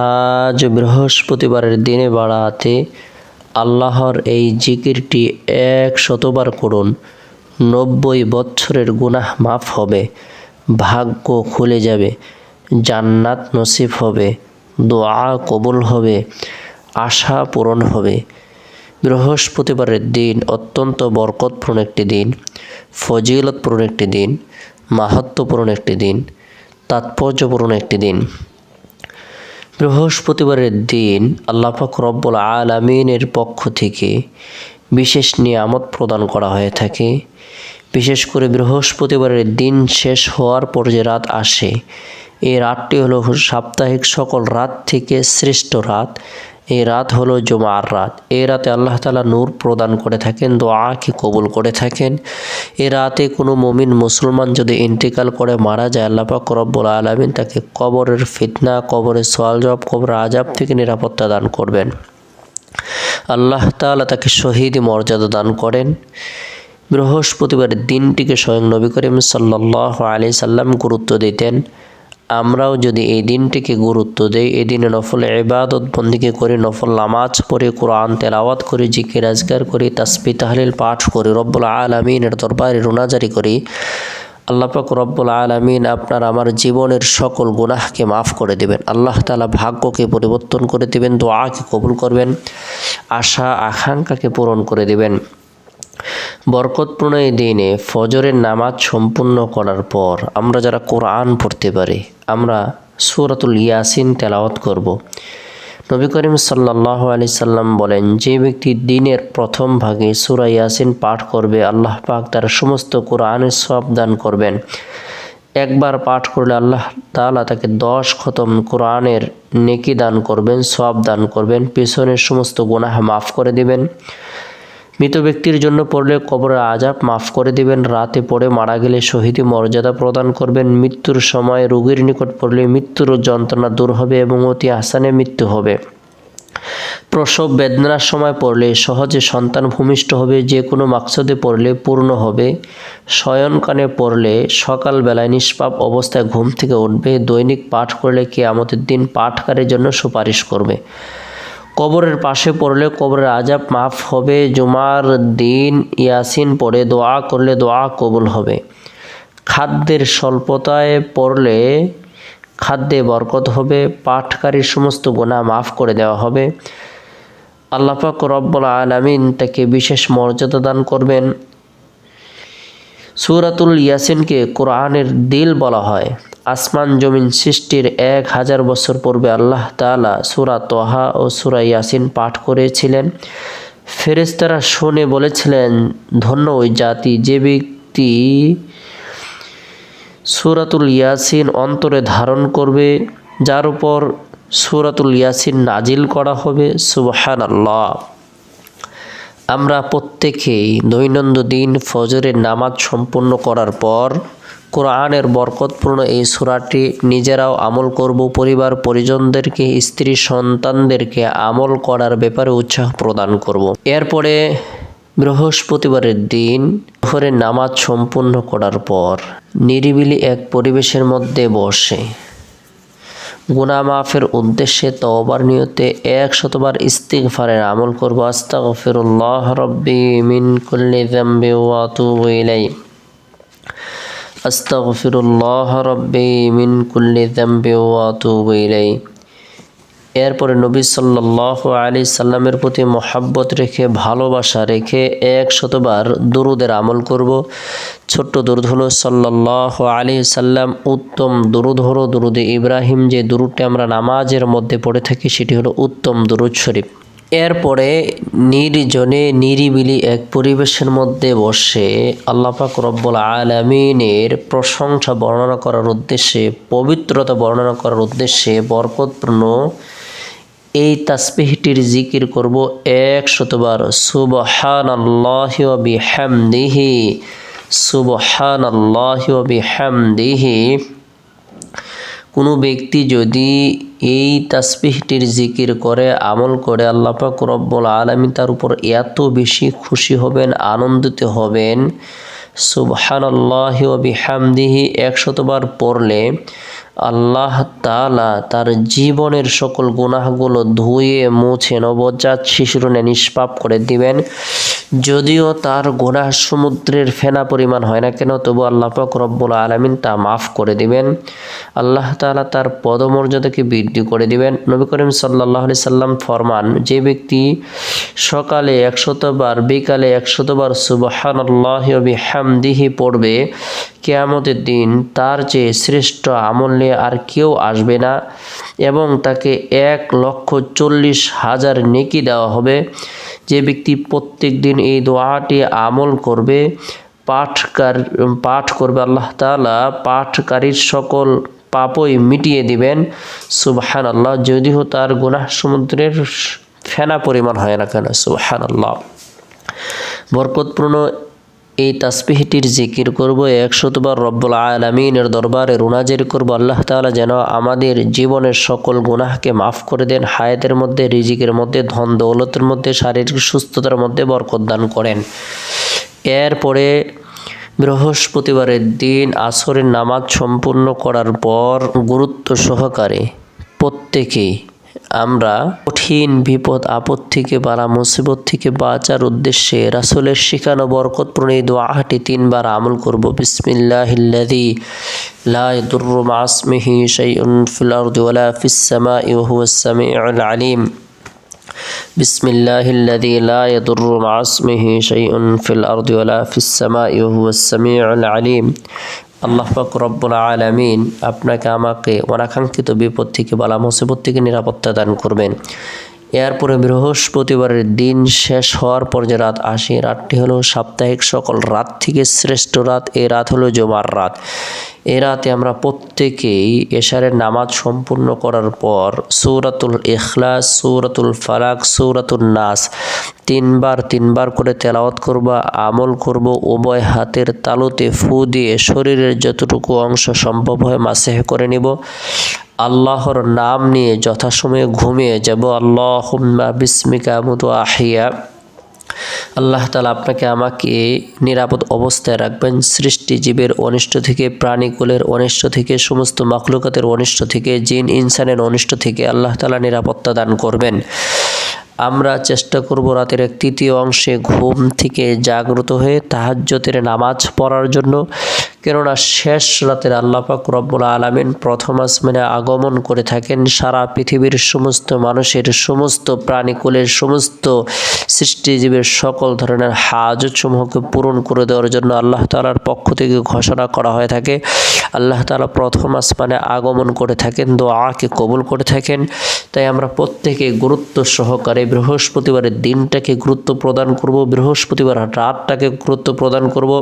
আজ বৃহস্পতিবারের দিনে বাড়াতে আল্লাহর এই জিকিরটি এক শতবার করুন। নব্বই বছরের গুনাহ মাফ হবে, ভাগ্য খুলে যাবে, জান্নাত নসিব হবে, দোয়া কবুল হবে, আশা পূরণ হবে। বৃহস্পতিবারের দিন অত্যন্ত বরকতপূর্ণ একটি দিন, ফজিলতপূর্ণ একটি দিন মাহাত্মপূর্ণ একটি দিন, তাৎপর্যপূর্ণ একটি দিন। বৃহস্পতিবারের দিন আল্লাপাক রব্বুল আলমিনের পক্ষ থেকে বিশেষ নিয়ামত প্রদান করা হয়ে থাকে। বিশেষ করে বৃহস্পতিবারের দিন শেষ হওয়ার পর যে রাত আসে, এই রাতটি হলো সাপ্তাহিক সকল রাত থেকে শ্রেষ্ঠ রাত। এই রাত হলো জুমার রাত। এই রাতে আল্লাহ তালা নূর প্রদান করে থাকেন, দোয়াকে কবুল করে থাকেন। এ রাতে কোনো মমিন মুসলমান যদি ইন্তেকাল করে মারা যায় আল্লাপাক রব্বুল আলমিন তাকে কবরের ফিতনা, কবরের সোয়াল জব কবর আজাব থেকে নিরাপত্তা দান করবেন। আল্লাহ তালা তাকে শহীদ মর্যাদা দান করেন। বৃহস্পতিবারের দিনটিকে স্বয়ং নবী করিম সাল্লাহ আলি সাল্লাম গুরুত্ব দিতেন। আমরাও যদি এই দিনটিকে গুরুত্ব দেই, এই দিনে নফল ইবাদত বন্দিকে করি, নফল নামাজ পড়ি, কোরআন তেলাওয়াত করি, জিকির আজগার করি তাসবি তাহলিল পাঠ করি, রব্বুল আলমিনের দরবারে রুনাজারি করি আল্লাপাক রব্বুল আলমিন আপনার আমার জীবনের সকল গুনাহকে মাফ করে দেবেন। আল্লাহ তালা ভাগ্যকে পরিবর্তন করে দেবেন, দোয়াকে কবুল করবেন, আশা, আকাঙ্ক্ষাকে পূরণ করে দেবেন। বরকতপূর্ণ এই দিনে ফজরের নামাজ সম্পূর্ণ করার পর আমরা যারা কোরআন পড়তে পারি, আমরা সুরাতুল ইয়াসিন তেলাওয়াত করব। নবী করিম সাল্লাহ আলি সাল্লাম বলেন, যে ব্যক্তি দিনের প্রথম ভাগে সুরা ইয়াসিন পাঠ করবে, আল্লাহ পাক তার সমস্ত কোরআনের সব দান করবেন একবার পাঠ করলে আল্লাহ তালা তাকে দশ খতম কোরআনের নেকি দান করবেন সব দান করবেন, পিছনের সমস্ত গুনাহ মাফ করে দিবেন মৃত ব্যক্তির জন্য পড়লে কবরের আজাব মাফ করে দিবেন। রাতে পড়ে মারা গেলে শহীদি মর্যাদা প্রদান করবেন। মৃত্যুর সময় রোগীর নিকট পড়লে মৃত্যুর যন্ত্রণা দূর হবে এবং অতি আসানে মৃত্যু হবে। প্রসব বেদনার সময় পড়লে সহজে সন্তান ভূমিষ্ঠ হবে। যে কোনো মাকসদে পড়লে পূর্ণ হবে। শয়নকানে পড়লে সকালবেলায় নিষ্পাপ অবস্থায় ঘুম থেকে উঠবে। দৈনিক পাঠ করলে কে আমাদের দিন পাঠকারের জন্য সুপারিশ করবে। কবরের পাশে পড়লে কবরের আজাব মাফ হবে, জুমার দিন ইয়াসিন পড়ে দোয়া করলে দোয়া কবুল হবে। খাদ্যের স্বল্পতায় পড়লে খাদ্যে বরকত হবে, পাঠকারীর সমস্ত গোনা মাফ করে দেওয়া হবে। আল্লাপাক রব্বুল আলমিন তাকে বিশেষ মর্যাদা দান করবেন। সুরাতুল ইয়াসিনকে কোরআনের দিল বলা হয়। আসমান জমিন সৃষ্টির এক হাজার বছর পূর্বে আল্লাহ তালা সুরা তোহা ও সুরা ইয়াসিন পাঠ করেছিলেন। ফেরেস্তারা শুনে বলেছিলেন, ধন্য ওই জাতি যে ব্যক্তি সুরাতুল ইয়াসিন অন্তরে ধারণ করবে, যার উপর সুরাতুল ইয়াসিন নাজিল করা হবে সুবাহান আল্লাহ আমরা প্রত্যেকেই দৈনন্দিন ফজরের নামাজ সম্পূর্ণ করার পর কোরআনের বরকতপূর্ণ এই সুরাটি নিজেরাও আমল করব, পরিবার, পরিজনদেরকে, স্ত্রী, সন্তানদেরকে আমল করার ব্যাপারে উৎসাহ প্রদান করব। এরপরে বৃহস্পতিবারের দিন ভোরের নামাজ সম্পূর্ণ করার পর নিরিবিলি এক পরিবেশের মধ্যে বসে গুনা মাফের উদ্দেশ্যে তওবার নিয়তে এক শতবার ইস্তিগফারের আমল করব। আস্তাগফিরুল্লাহ রব্বি মিন কুল্লি যামবি ওয়া আতুবু ইলাই আস্তাগফিরুল্লাহ রব্বি মিন কুল্লি যামবি ওয়া আতুবু ইলাই এরপরে নবী সাল্লাহ আলী সাল্লামের প্রতি মহাব্বত রেখে, ভালোবাসা রেখে এক শতবার দুরুদের আমল করব। ছোট্ট দুরুদ হলো সাল্লাহ আলী সাল্লাম, উত্তম দুরুদ হলো দুরুদে ইব্রাহিম। যে দুরুদটি আমরা নামাজের মধ্যে পড়ে থাকি, সেটি হলো উত্তম দুরুদ শরীফ। এরপরে নির্জনে নিরিবিলি এক পরিবেশের মধ্যে বসে আল্লাপাক রব্বুল আলমিনের প্রশংসা বর্ণনা করার উদ্দেশ্যে, পবিত্রতা বর্ণনা করার উদ্দেশ্যে বরকতপূর্ণ এই তাসবিহটির জিকির করব এক শতবার সুবহান আল্লাহ বিহামদিহি সুবহান বিহামদিহি। কোনো ব্যক্তি যদি এই তাসবিহটির জিকির করে, আমল করে আল্লাপাক রব্বুল আলমী তার উপর এত বেশি খুশি হবেন, আনন্দিত হবেন। সুবহান আল্লাহ বিহামদিহি একশতবার পড়লে আল্লাহ তালা তার জীবনের সকল গুনাহগুলো ধুয়ে, মুছে, নবজাত শিশুরনে নিষ্পাপ করে দিবেন। যদিও তার গুনাহ সমুদ্রের ফেনা পরিমাণ হয় না কেন, তবু আল্লাহ পাক রব্বুল আলমিন তা মাফ করে দিবেন। আল্লাহ তালা তার পদমর্যাদাকে বৃদ্ধি করে দিবেন। নবী করিম সাল্লাহ সাল্লাম ফরমান, যে ব্যক্তি সকালে একশতবার, বিকালে একশতবার সুবাহান আল্লাহ হামদিহি পড়বে, কেয়ামতের দিন তার চেয়ে শ্রেষ্ঠ আমল নিয়ে আর কেউ আসবে না এবং তাকে এক লক্ষ চল্লিশ হাজার নেকি দেওয়া হবে। যে ব্যক্তি প্রত্যেক দিন এই দোয়াটি আমল করবে, পাঠকার, পাঠ করবে, আল্লাহ তালা পাঠকারীর সকল পাপই মিটিয়ে দিবেন। সুবহান আল্লাহ যদিও তার গুনাহ সমুদ্রের ফেনা পরিমাণ হয় না কেন? সুবহান আল্লাহ বরকতপূর্ণ এই তাসবিহটির জিকির করব একশতবার রব্বুল আলমিনের দরবারে রুনাজের করব। আল্লাহ তাআলা যেন আমাদের জীবনের সকল গুনাহকে মাফ করে দেন, হায়াতের মধ্যে, রিজিকের মধ্যে, ধন দৌলতের মধ্যে, শারীরিক সুস্থতার মধ্যে বরকত দান করেন। এরপরে বৃহস্পতিবারের দিন আসরের নামাজ সম্পূর্ণ করার পর গুরুত্ব সহকারে প্রত্যেকেই আমরা কঠিন বিপদ আপদ থেকে বাড়া মুসিবত থেকে বাঁচার উদ্দেশ্যে রাসুলের শিখানো বরকতপূর্ণ এই দোয়াটি তিনবার আমল করব বিসমিল্লাহিল্লাযী লা ইয়াদুররু মা ইসমিহি শাইউন ফিল আরদি ওয়ালা ফিস সামাই ওয়া হুয়াস সামিউল আলিম بسم الله الذي لا يضر مع اسمه شيء في الأرض ولا في السماء وهو السميع العليم আল্লাহ পাক রব্বুল আলামিন আপনাকে আমাকে অনাকাঙ্ক্ষিত বিপদ থেকে বালা মুসিবত থেকে নিরাপত্তা দান করবেন। এরপরে বৃহস্পতিবারের দিন শেষ হওয়ার পর যে রাত, আসে রাতটি হলো সাপ্তাহিক সকল রাত থেকে শ্রেষ্ঠ রাত। এ রাত হলো জমার রাত। এ রাতে আমরা প্রত্যেকেই এশারের নামাজ সম্পূর্ণ করার পর সৌরাতুল ইখলাস, সৌরাতুল ফালাক সৌরাতুল নাস তিনবার তিনবার করে তেলাওয়াত করব, আমল করব, উভয় হাতের তালুতে ফু দিয়ে শরীরের যতটুকু অংশ সম্ভব হয় মাসেহ করে নিব। আল্লাহর নাম নিয়ে যথাসময়ে ঘুমিয়ে যাব। আল্লাহ বিস্মিকা মতো আহিয়া আল্লাহ তালা আপনাকে আমাকে নিরাপদ অবস্থায় রাখবেন। সৃষ্টি জীবের অনিষ্ট থেকে, প্রাণীকুলের অনিষ্ট থেকে, সমস্ত মাকলুকাতের অনিষ্ট থেকে, জিন, ইনসানের অনিষ্ট থেকে আল্লাহ তালা নিরাপত্তা দান করবেন। আমরা চেষ্টা করব রাতের এক তৃতীয় অংশে ঘুম থেকে জাগ্রত হয়ে তাহাজ্যতের নামাজ পড়ার জন্য। কেননা শেষ রাতের আল্লাপাক রব্বুল আলমিন প্রথম আসমানে আগমন করে থাকেন। সারা পৃথিবীর সমস্ত মানুষের, সমস্ত প্রাণীকুলের, সমস্ত সৃষ্টিজীবের সকল ধরনের হাজত সমূহকে পূরণ করে দেওয়ার জন্য আল্লাহ তালার পক্ষ থেকে ঘোষণা করা হয়ে থাকে। আল্লাহ তালা প্রথম আসমানে আগমন করে থাকেন, দোয়াকে কবুল করে থাকেন। তাই আমরা প্রত্যেকে গুরুত্ব সহকারে বৃহস্পতিবারের দিনটাকে গুরুত্ব প্রদান করব, বৃহস্পতিবার রাতটাকে গুরুত্ব প্রদান করব।